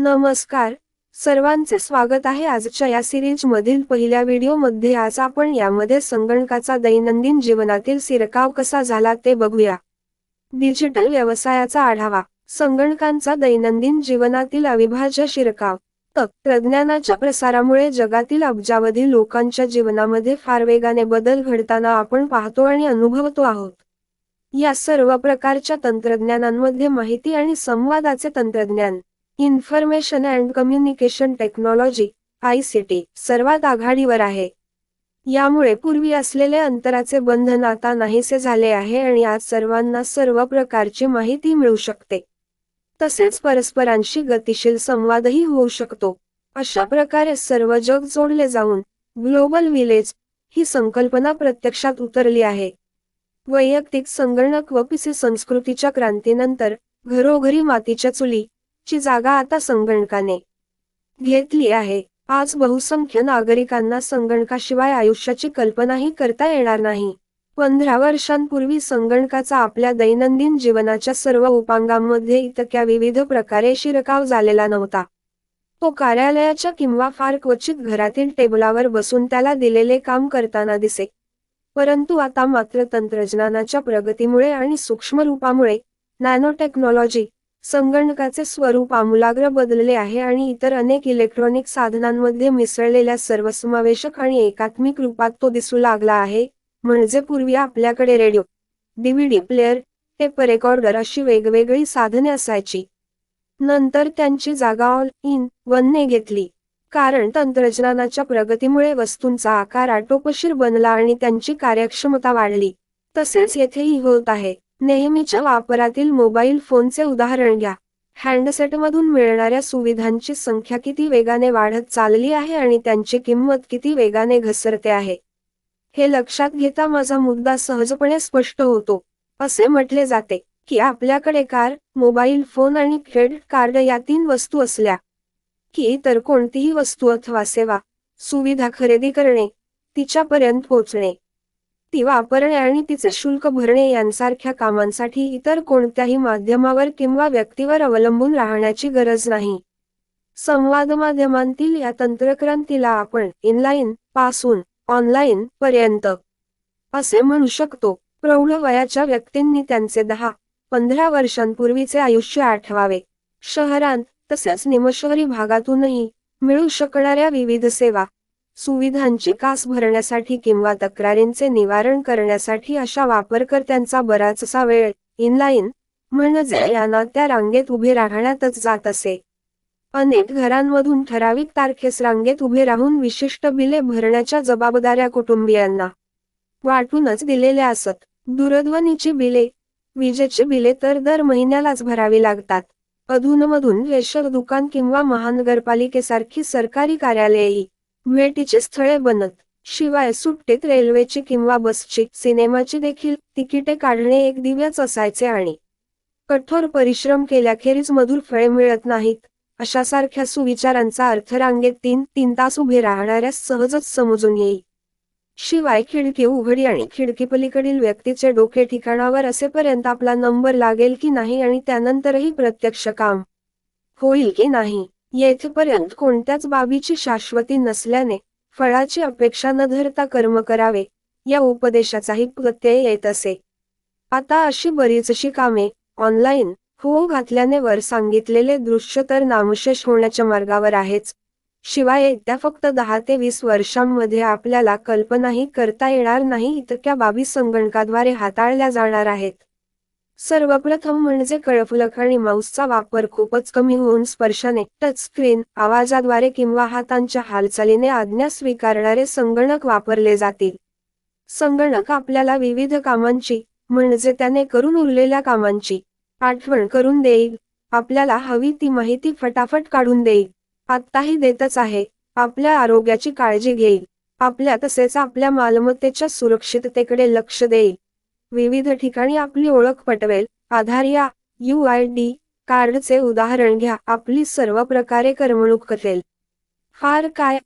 नमस्कार. सर्वांचे स्वागत आहे आजच्या या सिरीज मधील पहिल्या व्हिडिओमध्ये. आज आपण यामध्ये संगणकाचा दैनंदिन जीवनातील शिरकाव कसा झाला ते बघूया. डिजिटल व्यवसायाचा आढावा. संगणकांचा दैनंदिन जीवनातील अविभाज्य शिरकाव. तंत्रज्ञानाच्या प्रसारामुळे जगातील अब्जावधी लोकांच्या जीवनामध्ये फार वेगाने बदल घडताना आपण पाहतो आणि अनुभवतो आहोत. या सर्व प्रकारच्या तंत्रज्ञानांमध्ये माहिती आणि संवादाचे तंत्रज्ञान. Information and communication technology I C T सर्वात आघाडीवर आहे. यामुळे पूर्वी असलेले अंतराचे बंधन आता नाहीसे झाले आहे आणि आज सर्वांना सर्व प्रकारची माहिती मिळू शकते. तसेच परस्परांशी गतिशील संवादही होऊ शकतो. अशा प्रकारे सर्व जग जोडले जाऊन ग्लोबल विलेज ही संकल्पना प्रत्यक्षात उतरली आहे. वैयक्तिक संगणक व पिसी संस्कृतीच्या क्रांतीनंतर घरोघरी मातीच्या चुली ची जागा आता संगणकाने घेतली आहे. आज बहुसंख्य नागरिकांना संगणकाशिवाय आयुष्याची कल्पनाही करता येणार नाही. पंधरा वर्षांपूर्वी संगणकाचा आपल्या दैनंदिन जीवनाच्या सर्व उपांगांमध्ये इतक्या विविध प्रकारे शिरकाव झालेला नव्हता. तो कार्यालयाच्या किंवा फार क्वचित घरातील टेबलावर बसून त्याला दिलेले काम करताना दिसे. परंतु आता मात्र तंत्रज्ञानाच्या प्रगतीमुळे आणि सूक्ष्म रूपामुळे नॅनो टेक्नॉलॉजी संगणकाचे स्वरूप आमूलाग्र बदलले आहे आणि इतर अनेक इलेक्ट्रॉनिक साधनांमध्ये मिसळलेल्या सर्वसमावेशक आणि एकात्मिक रूपात तो दिसू लागला आहे म्हणजे पूर्वी आपल्याकडे radio DVD player tape recorder अशी वेगवेगळी साधने असायची. नंतर त्यांची जागा ऑल इन वनने घेतली कारण तंत्रज्ञानाच्या प्रगतीमुळे वस्तूंचा आकार आटोपशीर बनला आणि त्यांची कार्यक्षमता वाढली. तसेच येथेही होत आहे. नेहमीच्या वापरातील मोबाईल फोनचे उदाहरण घ्या. हँडसेटमधून मिळणाऱ्या सुविधांची संख्या किती वेगाने वाढत चालली आहे आणि त्यांची किंमत किती वेगाने घसरते आहे? हे लक्षात घेता माझा मुद्दा सहजपणे स्पष्ट होतो. असे म्हटले जाते की आपल्याकडे कार मोबाईल फोन आणि क्रेडिट कार्ड या तीन वस्तू असल्या की इतर कोणतीही वस्तू अथवा सेवा सुविधा खरेदी करणे तिच्यापर्यंत पोहोचणे ती वापरणे आणि तिचे शुल्क भरणे यांसारख्या कामांसाठी इतर कोणत्याही माध्यमावर किंवा व्यक्तीवर अवलंबून राहण्याची गरज नाही. संवाद माध्यमांतील या तंत्रक्रांतीला आपण इनलाईन पासून ऑनलाईन पर्यंत असे म्हणू शकतो. प्रौढ वयाच्या व्यक्तींनी त्यांचे दहा पंधरा वर्षांपूर्वीचे आयुष्य आठवावे. शहरांत तसेच निमशहरी भागातूनही मिळू शकणाऱ्या विविध सेवा सुविधांची कास भरण्यासाठी किंवा तक्रारींचे निवारण करण्यासाठी अशा वापरकर्त्यांचा बराचसा वेळ इनलाईन म्हणजे यांना त्या रांगेत उभे राहण्यातच जात असे. अनेक घरांमधून ठराविक तारखेस रांगेत उभे राहून विशिष्ट बिले भरण्याच्या जबाबदाऱ्या कुटुंबियांना वाटूनच दिलेल्या असत. दूरध्वनीची बिले विजेची बिले तर दर महिन्यालाच भरावी लागतात. अधूनमधून रेशन दुकान किंवा महानगरपालिकेसारखी सरकारी कार्यालयेही भेटीचे स्थळे बनत. शिवाय सुट्टीत रेल्वेची किंवा बसची सिनेमाची देखील तिकिटे काढणे एक दिव्याच असायचे आणि कठोर परिश्रम केल्याखेरीज मधुर फळे मिळत नाहीत. अशासारख्या सुविचारांचा अर्थ रांगेत तीन तीन तास उभे राहणाऱ्या सहजच समजून येईल शिवाय खिडकी उघडी आणि खिडकीपलीकडील व्यक्तीचे डोके ठिकाणावर असेपर्यंत आपला नंबर लागेल की नाही आणि त्यानंतरही प्रत्यक्ष काम होईल की नाही. येथपर्यंत कोणत्याच बाबीची शाश्वती नसल्याने फळाची अपेक्षा न धरता कर्म करावे या उपदेशाचाही प्रत्यय येत असे. आता अशी बरीचशी कामे ऑनलाईन हो घातल्याने वर सांगितलेले दृश्य तर नामशेष होण्याच्या मार्गावर आहेच. शिवाय येत्या फक्त दहा ते वीस वर्षांमध्ये आपल्याला कल्पनाही करता येणार नाही इतक्या बाबी संगणकाद्वारे हाताळल्या जाणार आहेत. सर्वप्रथम म्हणजे कळफुलक आणि माऊसचा वापर खूपच कमी होऊन स्पर्शाने टच स्क्रीन आवाजाद्वारे किंवा हातांच्या हालचालीने आज्ञा स्वीकारणारे संगणक वापरले जातील. संगणक आपल्याला विविध कामांची म्हणजे त्याने करून उरलेल्या कामांची आठवण करून देईल. आपल्याला हवी ती माहिती फटाफट काढून देईल. आत्ताही देतच आहे. आपल्या आरोग्याची काळजी घेईल. आपल्या तसेच आपल्या मालमत्तेच्या सुरक्षिततेकडे लक्ष देईल. विविध ठिकाणी आपली ओळख पटवेल. आधार या यू आय डी कार्डचे उदाहरण घ्या. आपली सर्व प्रकारे करमणूक करेल. फार काय?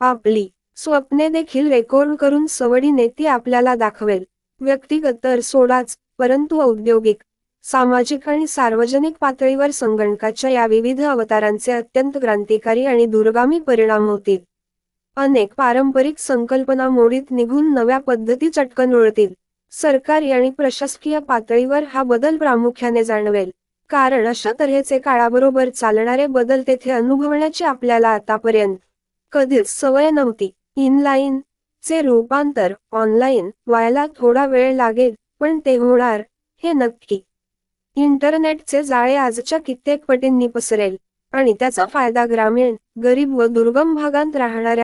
आपली स्वप्ने देखील रेकॉर्ड करून सवडीने ती आपल्याला दाखवेल. व्यक्तिगत तर सोडाच परंतु औद्योगिक सामाजिक आणि सार्वजनिक पातळीवर संगणकाच्या या विविध अवतारांचे अत्यंत क्रांतिकारी आणि दूरगामी परिणाम होतील. अनेक पारंपरिक संकल्पना मोडीत निघून नव्या पद्धती चटकन उळतील सरकारी आणि प्रशासकीय पातळीवर हा बदल प्रामुख्याने जाणवेल. कारण अशा तऱ्हेचे काळाबरोबर चालणारे बदल तेथे अनुभवण्याची आपल्याला आतापर्यंत कधीच सवय नव्हती. इनलाईन चे रूपांतर ऑनलाईन व्हायला थोडा वेळ लागेल पण ते होणार हे नक्की. इंटरनेटचे जाळे आजच्या कित्येक पटींनी पसरेल आणि त्याचा फायदा ग्रामीण गरीब व दुर्गम भागांत राहणाऱ्या